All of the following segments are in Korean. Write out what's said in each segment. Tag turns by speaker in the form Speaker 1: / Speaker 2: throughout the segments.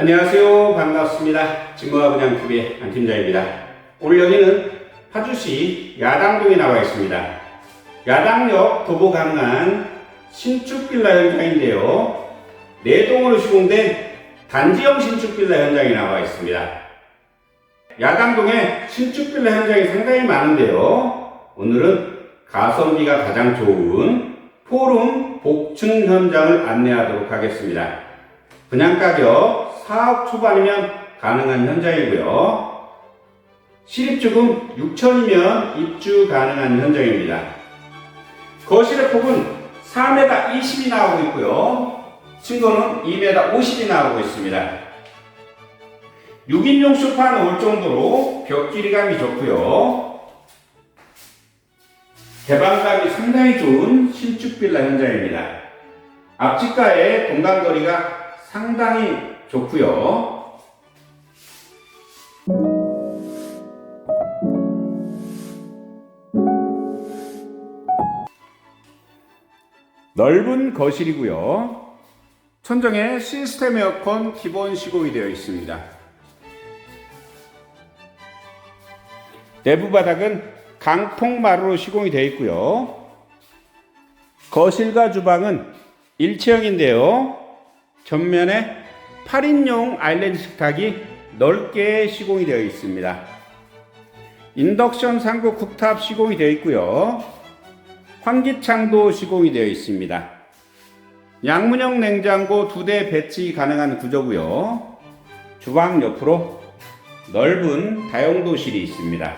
Speaker 1: 안녕하세요. 반갑습니다. 진모가 그냥 TV의 안 팀장입니다. 오늘 여기는 파주시 야당동에 나와 있습니다. 야당역 도보 가능한 신축 빌라 현장인데요. 네 동으로 시공된 단지형 신축 빌라 현장이 나와 있습니다. 야당동에 신축 빌라 현장이 상당히 많은데요. 오늘은 가성비가 가장 좋은 포rum 복층 현장을 안내하도록 하겠습니다. 분양 가격 4억 초반이면 가능한 현장이고요. 실입주금 6천이면 입주 가능한 현장입니다. 거실의 폭은 4m 20이 나오고 있고요. 층고는 2m 50이 나오고 있습니다. 6인용 소파 놓을 정도로 벽 길이감이 좋고요. 개방감이 상당히 좋은 신축 빌라 현장입니다. 앞집과의 공간거리가 상당히 좋고요. 넓은 거실이고요. 천정에 시스템 에어컨 기본 시공이 되어 있습니다. 내부 바닥은 강폭마루로 시공이 되어 있고요. 거실과 주방은 일체형인데요. 전면에 8인용 아일랜드 식탁이 넓게 시공이 되어 있습니다. 인덕션 상구 쿡탑 시공이 되어 있고요. 환기창도 시공이 되어 있습니다. 양문형 냉장고 두 대 배치 가능한 구조고요. 주방 옆으로 넓은 다용도실이 있습니다.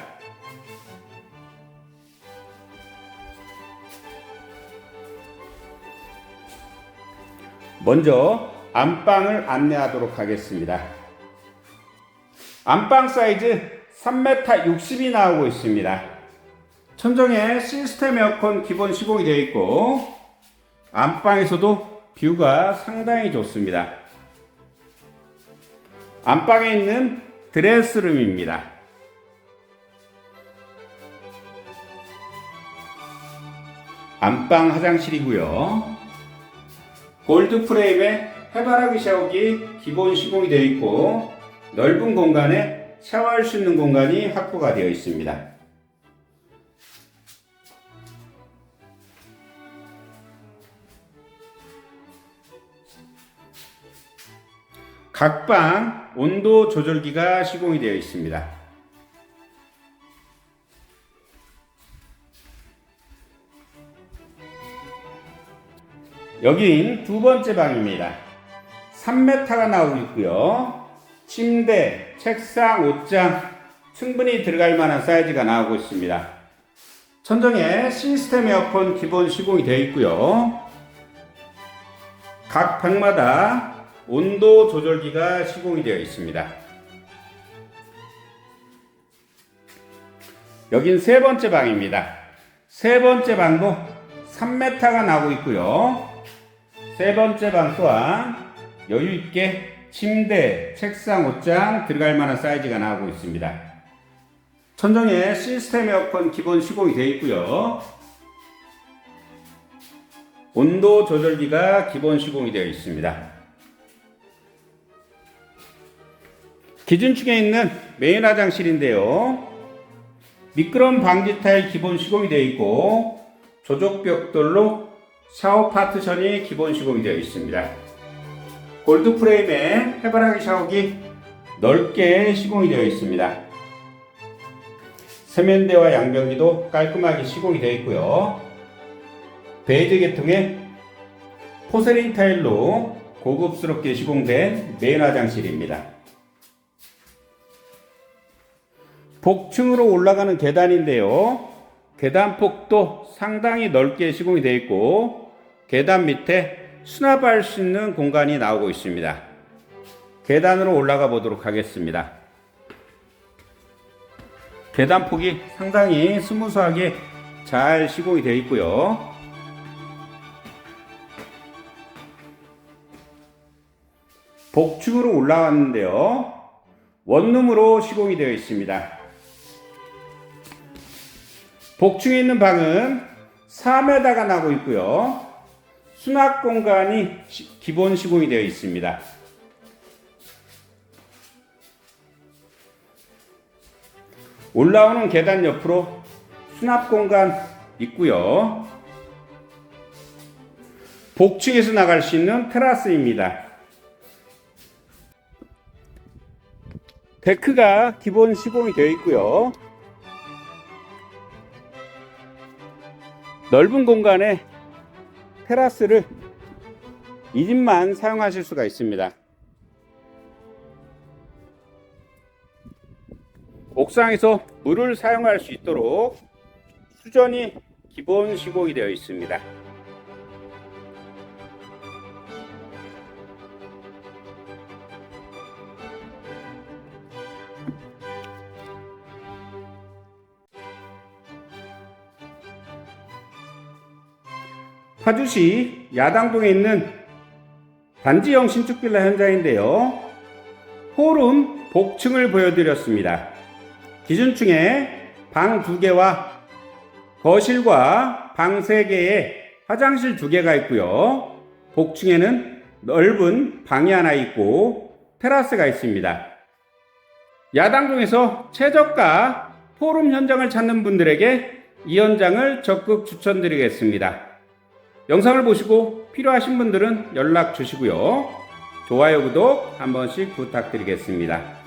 Speaker 1: 먼저 안방을 안내하도록 하겠습니다. 안방 사이즈 3m 60이 나오고 있습니다. 천정에 시스템 에어컨 기본 시공이 되어 있고 안방에서도 뷰가 상당히 좋습니다. 안방에 있는 드레스룸입니다. 안방 화장실이고요. 골드 프레임에 해바라기 샤워기 기본 시공이 되어 있고 넓은 공간에 샤워할 수 있는 공간이 확보가 되어 있습니다. 각 방 온도 조절기가 시공이 되어 있습니다. 여긴 두 번째 방입니다. 3m가 나오고 있고요. 침대, 책상, 옷장 충분히 들어갈 만한 사이즈가 나오고 있습니다. 천정에 시스템 에어컨 기본 시공이 되어 있고요. 각 방마다 온도 조절기가 시공이 되어 있습니다. 여긴 세 번째 방입니다. 세 번째 방도 3m가 나오고 있고요. 세 번째 방 또한 여유 있게 침대, 책상, 옷장 들어갈 만한 사이즈가 나오고 있습니다. 천정에 시스템 에어컨 기본 시공이 되어 있고요. 온도 조절기가 기본 시공이 되어 있습니다. 기준층에 있는 메인 화장실인데요. 미끄럼 방지 타일 기본 시공이 되어 있고 조적 벽돌로 샤워 파티션이 기본 시공이 되어 있습니다. 골드 프레임에 해바라기 샤워기 넓게 시공이 되어 있습니다. 세면대와 양변기도 깔끔하게 시공이 되어 있고요. 베이지 계통의 포세린 타일로 고급스럽게 시공된 메인 화장실입니다. 복층으로 올라가는 계단인데요. 계단 폭도 상당히 넓게 시공이 되어 있고 계단 밑에 수납할 수 있는 공간이 나오고 있습니다. 계단으로 올라가 보도록 하겠습니다. 계단 폭이 상당히 스무스하게 잘 시공이 되어 있고요. 복층으로 올라왔는데요. 원룸으로 시공이 되어 있습니다. 복층에 있는 방은 4m가 나고 있고요. 수납 공간이 기본 시공이 되어 있습니다. 올라오는 계단 옆으로 수납 공간 있고요. 복층에서 나갈 수 있는 테라스입니다. 데크가 기본 시공이 되어 있고요. 넓은 공간에 테라스를 이 집만 사용하실 수가 있습니다. 옥상에서 물을 사용할 수 있도록 수전이 기본 시공이 되어 있습니다. 파주시 야당동에 있는 단지형 신축 빌라 현장인데요. 홀은 복층을 보여드렸습니다. 기준층에 방두 개와 거실과 방세 개에 화장실 두 개가 있고요. 복층에는 넓은 방이 하나 있고 테라스가 있습니다. 야당동에서 최저가 포럼 현장을 찾는 분들에게 이 현장을 적극 추천드리겠습니다. 영상을 보시고 필요하신 분들은 연락 주시고요. 좋아요, 구독 한 번씩 부탁드리겠습니다.